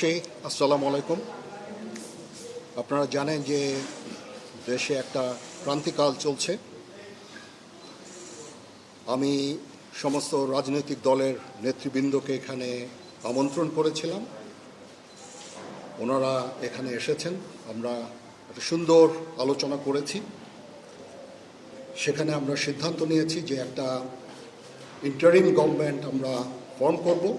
সেই আসসালামু আলাইকুম। আপনারা জানেন যে দেশে একটা ক্রান্তিকাল চলছে। আমি সমস্ত রাজনৈতিক দলের নেতৃবৃন্দকে এখানে আমন্ত্রণ করেছিলাম। ওনারা এখানে এসেছেন। আমরা একটা সুন্দর আলোচনা করেছি। সেখানে আমরা সিদ্ধান্ত নিয়েছি যে একটা ইন্টারিম গভর্নমেন্ট আমরা ফর্ম করব।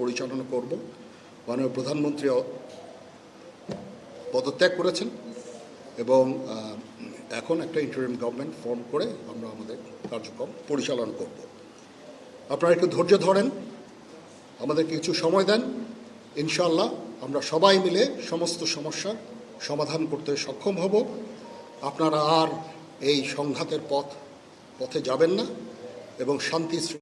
পরিচালনা করব। মাননীয় প্রধানমন্ত্রী পদত্যাগ করেছেন এবং এখন একটা ইন্টারিম গভর্নমেন্ট ফর্ম করে আমরা আমাদের কার্যক্রম পরিচালনা করব। আপনারা একটু ধৈর্য ধরেন, আমাদের কিছু সময় দেন ইনশাল্লাহ আমরা সবাই মিলে সমস্ত সমস্যার সমাধান করতে সক্ষম হব। আপনারা আর এই সংঘাতের পথ, পথে যাবেন না এবং শান্তি